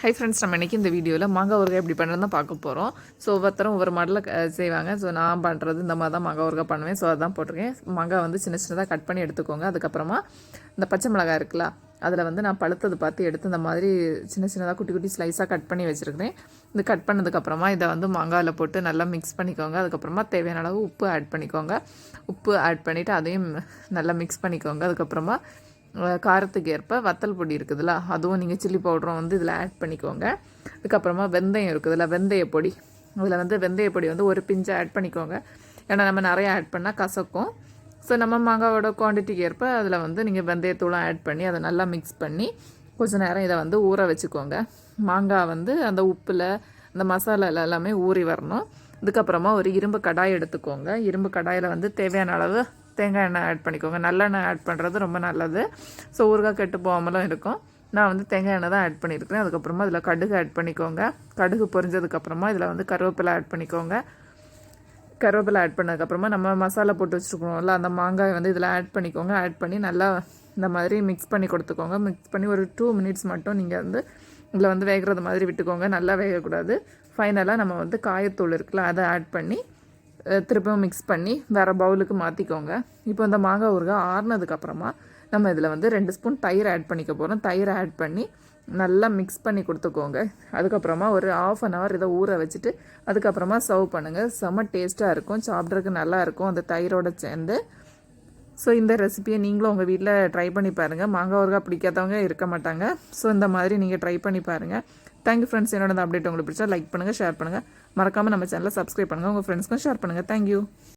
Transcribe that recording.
Hi friends நம்ம இன்றைக்கி இந்த வீடியோவில் மாங்காய் ஊறுகாய் எப்படி பண்ணுறது தான் பார்க்க போகிறோம் ஸோ ஒவ்வொருத்தரும் ஒவ்வொரு மாடலில் செய்வாங்க. ஸோ நான் பண்ணுறது இந்த மாதிரி தான் மாங்காய் ஊறுகாய் பண்ணுவேன். ஸோ அதான் போட்டிருக்கேன். மாங்காய் வந்து சின்ன சின்னதாக கட் பண்ணி எடுத்துக்கோங்க. அதுக்கப்புறமா இந்த பச்சை மிளகாய் இருக்குல்ல அதில் வந்து நான் பழுத்தது பார்த்து எடுத்து இந்த மாதிரி சின்ன சின்னதாக குட்டி குட்டி ஸ்லைஸாக கட் பண்ணி வச்சுருக்கிறேன். இது கட் பண்ணதுக்கப்புறமா இதை வந்து மாங்காயில் போட்டு நல்லா மிக்ஸ் பண்ணிக்கோங்க. அதுக்கப்புறமா தேவையான அளவு உப்பு ஆட் பண்ணிக்கோங்க. உப்பு ஆட் பண்ணிவிட்டு அதையும் நல்லா மிக்ஸ் பண்ணிக்கோங்க. அதுக்கப்புறமா காரத்துக்கு ஏற்ப வத்தல் பொடி இருக்குதுல்ல அதுவும் நீங்கள் சில்லி பவுடரும் வந்து இதில் ஆட் பண்ணிக்கோங்க. அதுக்கப்புறமா வெந்தயம் இருக்குதுல்ல வெந்தய பொடி. இதில் வந்து வெந்தய பொடி வந்து ஒரு பிஞ்சை ஆட் பண்ணிக்கோங்க. ஏன்னா நம்ம நிறையா ஆட் பண்ணால் கசக்கும். ஸோ நம்ம மாங்காவோட குவான்டிட்டிக்கு ஏற்ப அதில் வந்து நீங்கள் வெந்தயத்தூளும் ஆட் பண்ணி அதை நல்லா மிக்ஸ் பண்ணி கொஞ்ச நேரம் இதை வந்து ஊற வச்சுக்கோங்க. மாங்காய் வந்து அந்த உப்பில் அந்த மசாலால எல்லாமே ஊறி வரணும். இதுக்கப்புறமா ஒரு இரும்பு கடாய் எடுத்துக்கோங்க. இரும்பு கடாயில் வந்து தேவையான அளவு தேங்காய் எண்ணெய் ஆட் பண்ணிக்கோங்க. நல்லெண்ணெய் ஆட் பண்ணுறது ரொம்ப நல்லது. ஸோ ஊறுகாய் கெட்டு போகாமலும் இருக்கும். நான் வந்து தேங்காய் எண்ணெய் தான் ஆட் பண்ணியிருக்கிறேன். அதுக்கப்புறமா இதில் கடுகு ஆட் பண்ணிக்கோங்க. கடுகு பொரிஞ்சதுக்கப்புறமா இதில் வந்து கருவேப்பிலை ஆட் பண்ணிக்கோங்க. கருவேப்பிலை ஆட் பண்ணதுக்கப்புறமா நம்ம மசாலா போட்டு வச்சுருக்கோம்ல அந்த மாங்காய் வந்து இதில் ஆட் பண்ணிக்கோங்க. ஆட் பண்ணி நல்லா இந்த மாதிரி மிக்ஸ் பண்ணி கொடுத்துக்கோங்க. மிக்ஸ் பண்ணி ஒரு டூ மினிட்ஸ் மட்டும் நீங்கள் வந்து இதில் வந்து வேகிறது மாதிரி விட்டுக்கோங்க. நல்லா வேகக்கூடாது. ஃபைனலாக நம்ம வந்து காயத்தூள் இருக்குல்ல அதை ஆட் பண்ணி திருப்பியும் மிக்ஸ் பண்ணி வேறு பவுலுக்கு மாற்றிக்கோங்க இப்போ இந்த மாங்காய் ஊறுகாய் ஆறுனதுக்கப்புறமா நம்ம இதில் வந்து ரெண்டு ஸ்பூன் தயிர் ஆட் பண்ணிக்க போகிறோம் தயிர் ஆட் பண்ணி நல்லா மிக்ஸ் பண்ணி கொடுத்துக்கோங்க. அதுக்கப்புறமா ஒரு ஆஃப் அன் ஹவர் இதை ஊற வச்சுட்டு அதுக்கப்புறமா சர்வ் பண்ணுங்கள் செம்ம டேஸ்ட்டாக இருக்கும். சாப்பிட்றதுக்கு நல்லா இருக்கும். அந்த தயிரோட சேர்ந்து ஸோ இந்த ரெசிபியை நீங்களும் உங்கள் வீட்டில் ட்ரை பண்ணி பாருங்கள் மாங்காய் ஊறுகாய் பிடிக்காதவங்க இருக்க மாட்டாங்க. ஸோ இந்த மாதிரி நீங்கள் ட்ரை பண்ணி பாருங்கள் தேங்க்யூ ஃப்ரெண்ட்ஸ் என்னோட இந்த அப்டேட் உங்களுக்கு பிடிச்சா லைக் பண்ணுங்கள் ஷேர் பண்ணுங்கள் மறக்காமல் நம்ம சேனலை சப்ஸ்கிரைப் பண்ணுங்கள் உங்கள் ஃப்ரெண்ட்ஸ்க்கும் ஷேர் பண்ணுங்கள் தேங்க்யூ